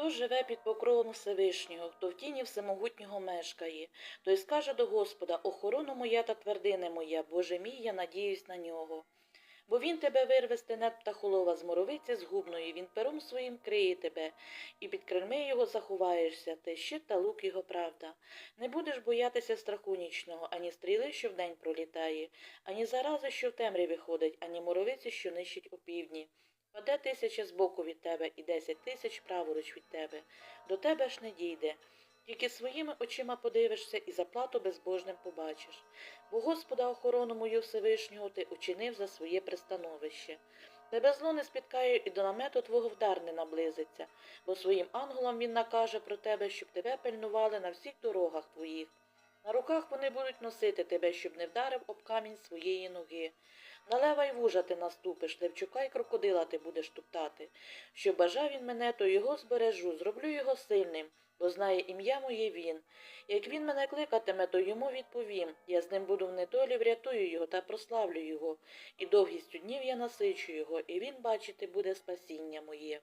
Хто живе під покровом Всевишнього, хто в тіні всемогутнього мешкає, той скаже до Господа, охорона моя та твердине моя, Боже мій, я надіюсь на нього. Бо він тебе вирве з тенет птахолова, з моровиці згубної, він пером своїм криє тебе, і під крильми його заховаєшся, ти щит та лук його правда. Не будеш боятися страху нічного, ані стріли, що вдень пролітає, ані зарази, що в темряві ходить, ані моровиці, що нищить опівдні. Паде тисяча збоку від тебе і десять тисяч праворуч від тебе. До тебе ж не дійде. Тільки своїми очима подивишся і заплату безбожним побачиш. Бо Господа охорону мою Всевишнього ти учинив за своє пристановище. Тебе зло не спіткає і до намету твого вдар не наблизиться, бо своїм ангелам він накаже про тебе, щоб тебе пильнували на всіх дорогах твоїх. На руках вони будуть носити тебе, щоб не вдарив об камінь своєї ноги. На лева й вужа ти наступиш, левчука й крокодила ти будеш туптати. Що бажав він мене, то його збережу, зроблю його сильним, бо знає ім'я моє він. Як він мене кликатиме, то йому відповім. Я з ним буду в недолі, врятую його та прославлю його, і довгістю днів я насичу його, і він бачити буде спасіння моє.